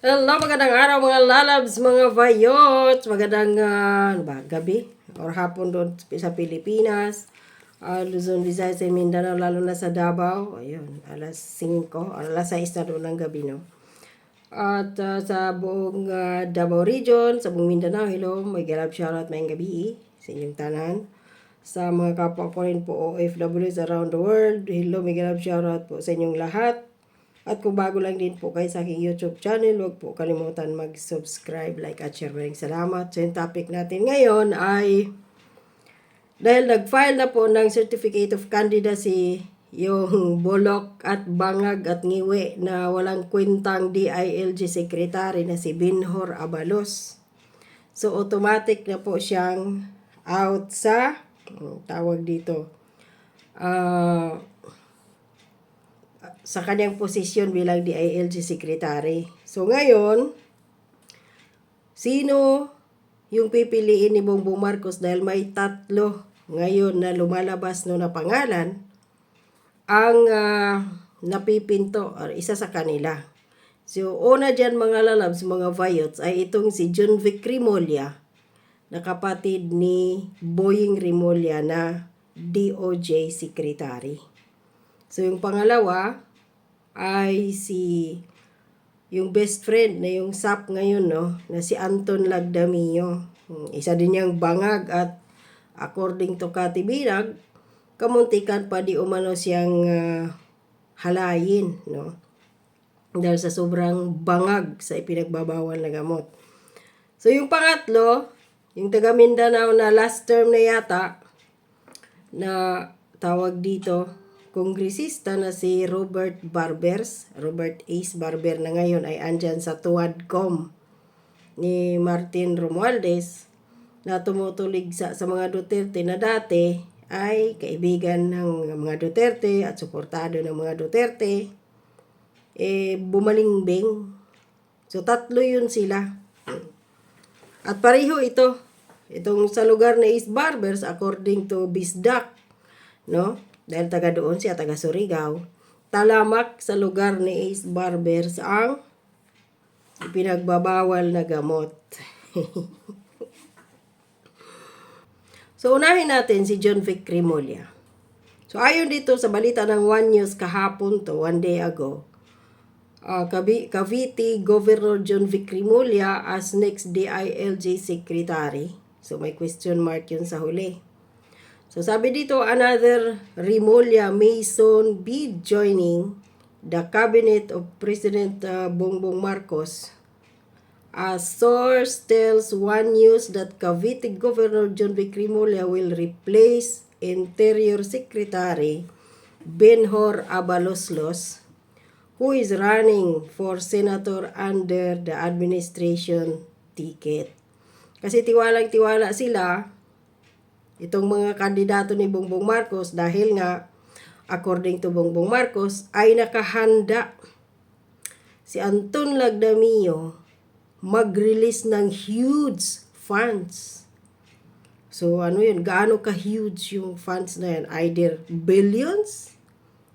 Hello, magandang araw mga lalabs, mga vayots, magandang ah, ano ba, gabi or hapon doon sa Pilipinas, Ah, Luzon, Visayas, and Mindanao, lalo na sa Davao, ayun, alas 5, or alas 6 na doon ng gabi, no? At ah, sa buong ah, Davao region, sa buong Mindanao, hello, may galab shoutout mayang gabi sa inyong tanan. Sa mga kapwa ko rin po OFWs around the world, hello, may galab shoutout po sa inyong lahat. At kung bago lang din po kayo sa aking YouTube channel, huwag po kalimutan mag-subscribe, like at share. Maraming salamat. So yung topic natin ngayon ay dahil nag-file na po ng Certificate of Candidacy yung Bolok at Bangag at Ngiwi na walang kwentang DILG Secretary na si Binhor Abalos. So automatic na po siyang out sa tawag dito ah sa kanyang posisyon bilang DILG Secretary. So ngayon, sino yung pipiliin ni Bongbong Marcos dahil may tatlo ngayon na lumalabas no na pangalan ang ah, napipinto or isa sa kanila. So una dyan mga lalabs, mga vayots ay itong si John Vic Rimolya na kapatid ni Boying Rimolya na DOJ Secretary. So yung pangalawa ay si yung best friend na yung SAP ngayon no na si Anton Lagdamio. Hmm, Isa din niyang bangag at according to Kati Binag, kamuntikan pa di umano siyang ah, halayin no dahil sa sobrang bangag sa ipinagbabawal na gamot. So yung pangatlo, yung taga Mindanao na last term na yata, na tawag dito, kongresista na si Robert Barbers, Robert Ace Barber na ngayon ay andyan sa Tuwadcom ni Martin Romualdez na tumutulig sa, sa mga Duterte na dati ay kaibigan ng mga Duterte at suportado ng mga Duterte eh bumalingbing. So tatlo yun sila. At pareho ito. Itong sa lugar na East Barbers according to Bisdak, no? Dahil taga doon siya, taga Surigao. Talamak sa lugar ni Ace Barbers ang pinagbabawal na gamot. so, unahin natin si John Vic Crimolia. So, ayon dito sa balita ng One News kahapon to, one day ago, uh, Cavi- Cavite Governor John Vic Crimolia as next DILG Secretary. So, may question mark yun sa huli. So sabi dito, another Rimulya Mason be joining the cabinet of President uh, Bongbong Marcos. A source tells One News that Cavite Governor John Vic Rimulya will replace Interior Secretary Benhor Abaloslos, who is running for senator under the administration ticket. Kasi tiwalang tiwala sila itong mga kandidato ni Bongbong Marcos dahil nga according to Bongbong Marcos ay nakahanda si Anton Lagdamio mag-release ng huge funds. So ano yun, gaano ka-huge yung funds na yan? Either billions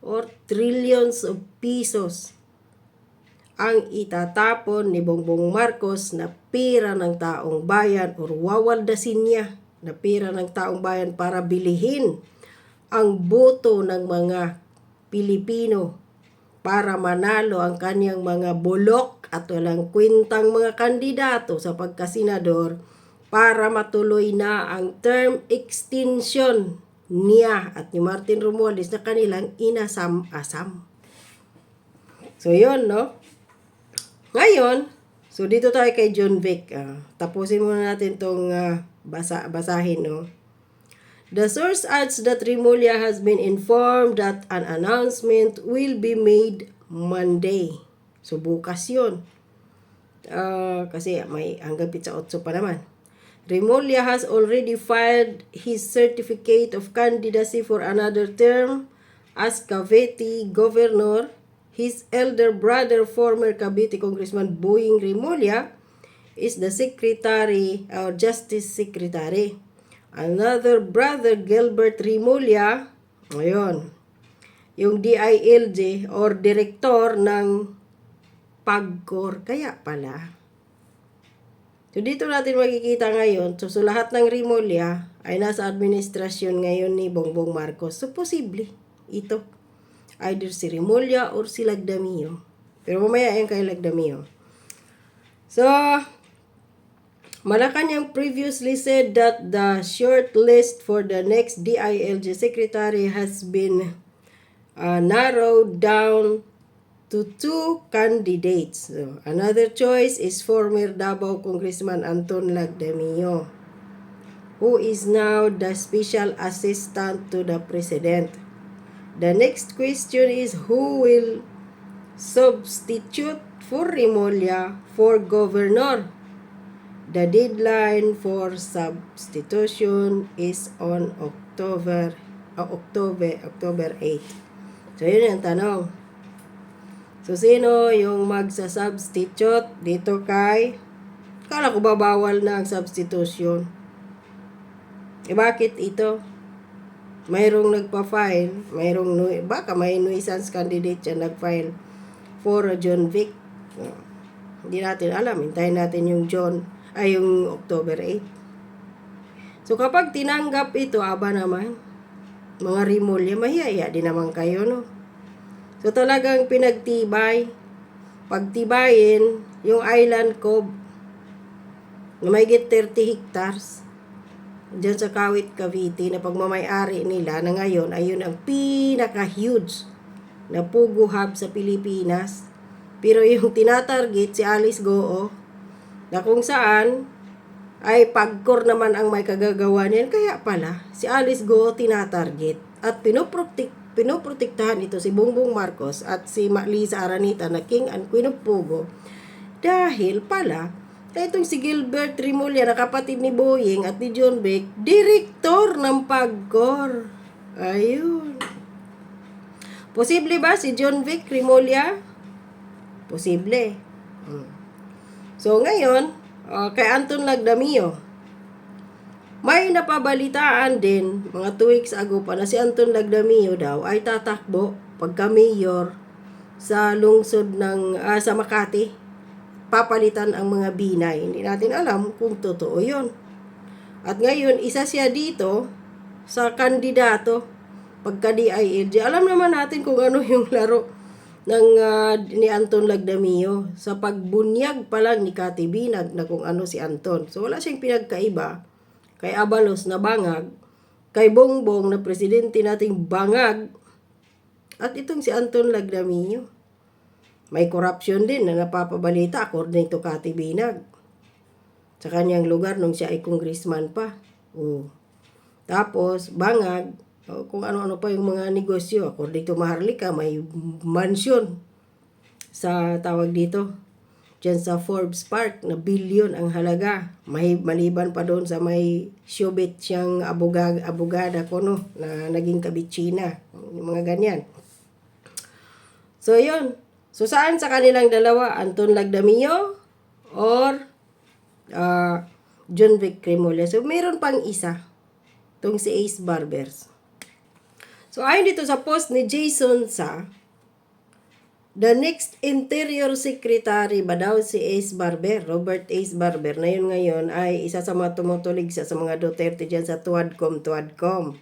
or trillions of pesos ang itatapon ni Bongbong Marcos na pera ng taong bayan or wawaldasin niya na pera ng taong bayan para bilihin ang boto ng mga Pilipino para manalo ang kanyang mga bulok at walang kwentang mga kandidato sa pagkasenador para matuloy na ang term extension niya at ni Martin Romualdez na kanilang inasam-asam. So, yun, no? Ngayon, so dito tayo kay John Vic. Ah, tapusin muna natin tong ah, basa, basahin, no? The source adds that Rimulya has been informed that an announcement will be made Monday. So, bukas yun. Ah, kasi may hanggang pizza 8 pa naman. Rimulya has already filed his certificate of candidacy for another term as Cavite governor. His elder brother, former Cavite Congressman Boying Rimulya, is the secretary or justice secretary. Another brother, Gilbert Rimulya, ayun, yung DILG or director ng pagkor. Kaya pala. So dito natin makikita ngayon, so, so lahat ng Rimulya ay nasa administrasyon ngayon ni Bongbong Marcos. So posible ito. Either si Rimulya or si Lagdamio. Pero mamaya yan kay Lagdamio. So, Malacanang previously said that the short list for the next DILG secretary has been uh, narrowed down to two candidates. So, another choice is former Davao Congressman Anton Lagdamio, who is now the special assistant to the president. The next question is who will substitute for Rimulya for governor? The deadline for substitution is on October uh, October October 8. So yun yung tanong. So sino yung magsa-substitute dito kay Kala ko ba bawal na ang substitution? Eh bakit ito? Mayroong nagpa-file, mayroong nu- baka may nuisance candidate yan nag-file for John Vic. Uh, hindi natin alam, hintayin natin yung John ay yung October 8. So kapag tinanggap ito, aba naman, mga rimulya, mahiyaya din naman kayo, no? So talagang pinagtibay, pagtibayin, yung Island Cove, na may 30 hectares, dyan sa Kawit, Cavite, na pagmamayari nila na ngayon ay yun ang pinaka-huge na pugo hub sa Pilipinas. Pero yung tinatarget si Alice Goo, na kung saan ay pagkor naman ang may kagagawa niyan. Kaya pala, si Alice Go tinatarget at pinoprotek, pinoprotektahan ito si Bongbong Marcos at si Lisa Aranita na King and Queen of Pugo dahil pala na itong si Gilbert Rimulya na kapatid ni Boying at ni John Beck, direktor ng pagkor. Ayun. Posible ba si John Vic Rimulya? Posible. Hmm. So ngayon, uh, kay Anton Lagdamio, may napabalitaan din mga 2 weeks ago pa na si Anton Lagdamio daw ay tatakbo pagka mayor sa lungsod ng ah, sa Makati. Papalitan ang mga binay. Hindi natin alam kung totoo 'yon. At ngayon, isa siya dito sa kandidato pagka DILG. Alam naman natin kung ano yung laro ng ah, ni Anton Lagdamio sa pagbunyag pa lang ni Kati Binag na kung ano si Anton. So wala siyang pinagkaiba kay Abalos na bangag, kay Bongbong na presidente nating bangag, at itong si Anton Lagdamio. May corruption din na napapabalita according to Kati Binag. Sa kanyang lugar nung siya ay congressman pa. Oh. Tapos, bangag, o kung ano-ano pa yung mga negosyo. According to Maharlika, may mansion sa tawag dito. Diyan sa Forbes Park na billion ang halaga. May maliban pa doon sa may showbit siyang abogada, abogada ko no, na naging kabitsina. Yung mga ganyan. So, yun. So, saan sa kanilang dalawa? Anton Lagdamio or uh, John Vic Cremola. So, meron pang isa. Itong si Ace Barbers. So, ayon dito sa post ni Jason sa The next Interior Secretary ba daw si Ace Barber, Robert Ace Barber, na yun ngayon ay isa sa mga tumutulig sa, sa mga Duterte dyan sa Tuadcom, Tuadcom.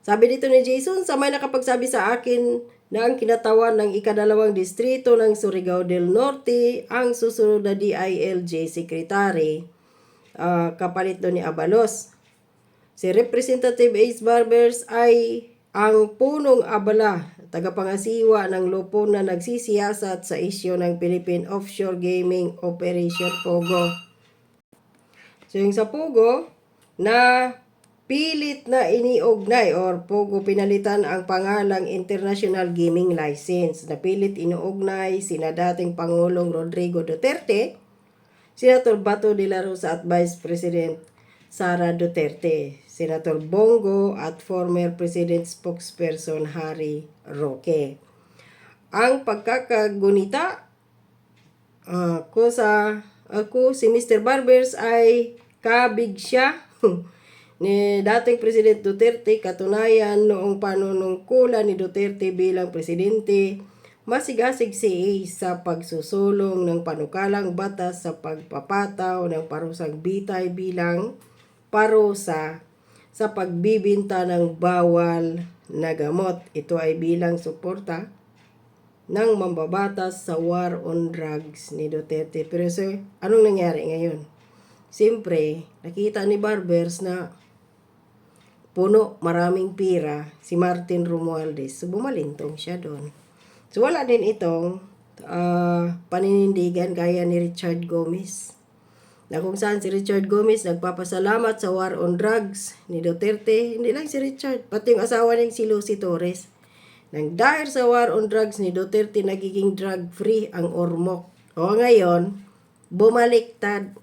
Sabi dito ni Jason, sa may nakapagsabi sa akin na ang kinatawan ng ikadalawang distrito ng Surigao del Norte ang susunod na DILG Secretary, uh, kapalit doon ni Abalos. Si Representative Ace Barbers ay ang punong abala, tagapangasiwa ng lupon na nagsisiyasat sa isyo ng Philippine Offshore Gaming Operation POGO. So yung sa POGO, na pilit na iniugnay or POGO pinalitan ang pangalang International Gaming License. Na pilit inuugnay sina dating Pangulong Rodrigo Duterte, Senator Bato de la Rosa at Vice President Sara Duterte, Senator Bongo at former President spokesperson Harry Roque. Ang pagkakagunita uh, ko sa ako si Mr. Barbers ay kabig siya ni dating President Duterte katunayan noong panunungkulan ni Duterte bilang presidente masigasig si sa pagsusulong ng panukalang batas sa pagpapataw ng parusang bitay bilang parusa sa pagbibinta ng bawal na gamot. Ito ay bilang suporta ng mambabatas sa war on drugs ni Duterte. Pero sir, anong nangyari ngayon? Siyempre, nakita ni Barbers na puno, maraming pira, si Martin Romualdez. So, bumalintong siya doon. So, wala din itong ah, paninindigan kaya ni Richard Gomez. Na kung saan si Richard Gomez nagpapasalamat sa war on drugs ni Duterte. Hindi lang si Richard, pati yung asawa niyang si Lucy Torres. Nang dahil sa war on drugs ni Duterte, nagiging drug-free ang Ormoc. O ngayon, bumaliktad.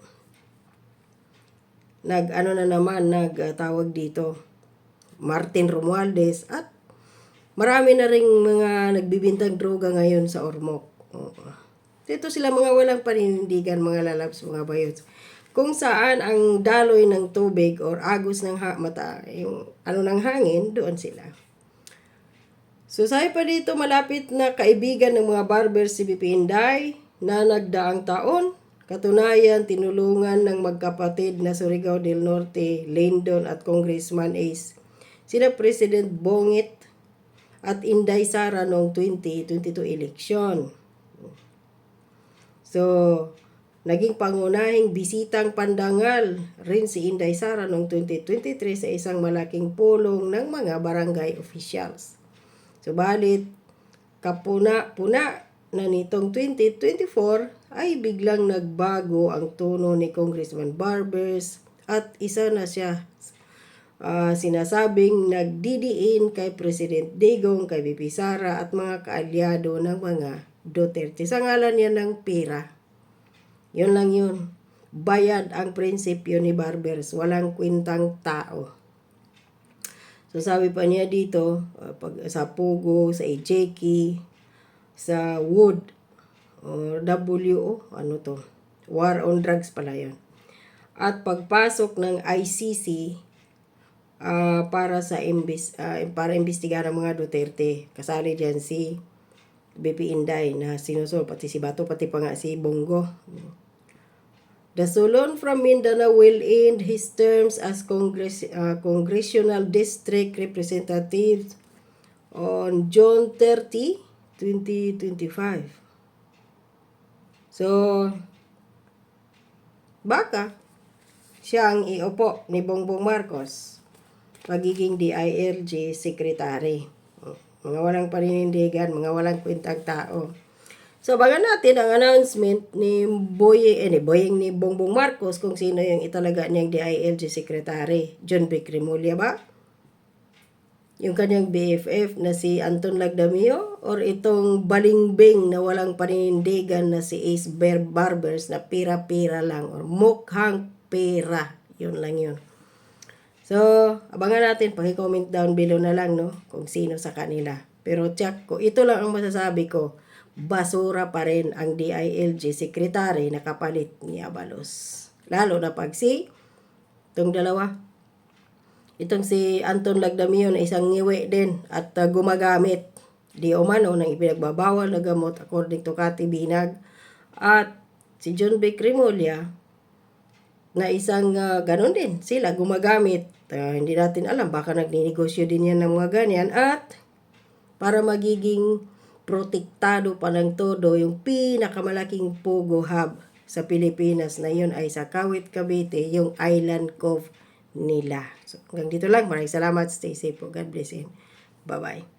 Nag, ano na naman, nagtawag dito, Martin Romualdez at marami na ring mga nagbibintang droga ngayon sa Ormoc. Oo. Dito sila mga walang paninindigan, mga lalabs, mga bayot. Kung saan ang daloy ng tubig or agos ng ha- mata, yung ano ng hangin, doon sila. So sabi pa dito, malapit na kaibigan ng mga barber si BP Inday na nagdaang taon. Katunayan, tinulungan ng magkapatid na Surigao del Norte, Lyndon at Congressman Ace. Sina President Bongit at Inday Sara noong 2022 election. So, naging pangunahing bisitang pandangal rin si Inday Sara noong 2023 sa isang malaking pulong ng mga barangay officials. Subalit, kapuna-puna na nitong 2024 ay biglang nagbago ang tono ni Congressman Barbers at isa na siya ah, sinasabing nagdidiin kay President Digong, kay BP Sara at mga kaalyado ng mga Duterte. Sa ngalan yan ng pera. Yun lang yun. Bayad ang prinsipyo ni Barbers. Walang kwintang tao. So sabi pa niya dito, uh, pag, sa Pugo, sa AJK, sa Wood, or WO, ano to, War on Drugs pala yun. At pagpasok ng ICC ah, para sa imbis, ah, para imbestigahan ang mga Duterte. Kasali diyan si BP Inday na sinusol, pati si Bato, pati pa nga si Bongo. The Solon from Mindanao will end his terms as Congress, uh, Congressional District Representative on June 30, 2025. So, baka siya ang iupo ni Bongbong Marcos magiging DILG secretary. Mga walang paninindigan, mga walang kwentang tao. So, baga natin ang announcement ni Boy, eh, ni Boying ni Bongbong Marcos kung sino yung italaga niyang DILG secretary. John B. Cremulya ba? Yung kanyang BFF na si Anton Lagdamio or itong balingbing na walang paninindigan na si Ace Bear Barbers na pira-pira lang or mukhang pera. Yun lang yun. So, abangan natin, paki-comment down below na lang, no, kung sino sa kanila. Pero check ko, ito lang ang masasabi ko, basura pa rin ang DILG secretary na kapalit ni Abalos. Lalo na pag si, itong dalawa, itong si Anton Lagdamio na isang ngiwi din at uh, gumagamit di umano ng ipinagbabawal na gamot according to Kati Binag at si John B. Cremulya na isang uh, ganun din sila gumagamit Uh, hindi natin alam baka nagninegosyo din yan ng mga ganyan at para magiging protektado pa ng todo yung pinakamalaking Pogo Hub sa Pilipinas na yun ay sa Kawit Cavite, yung Island Cove nila. So hanggang dito lang. Maraming salamat. Stay safe po. God bless and bye-bye.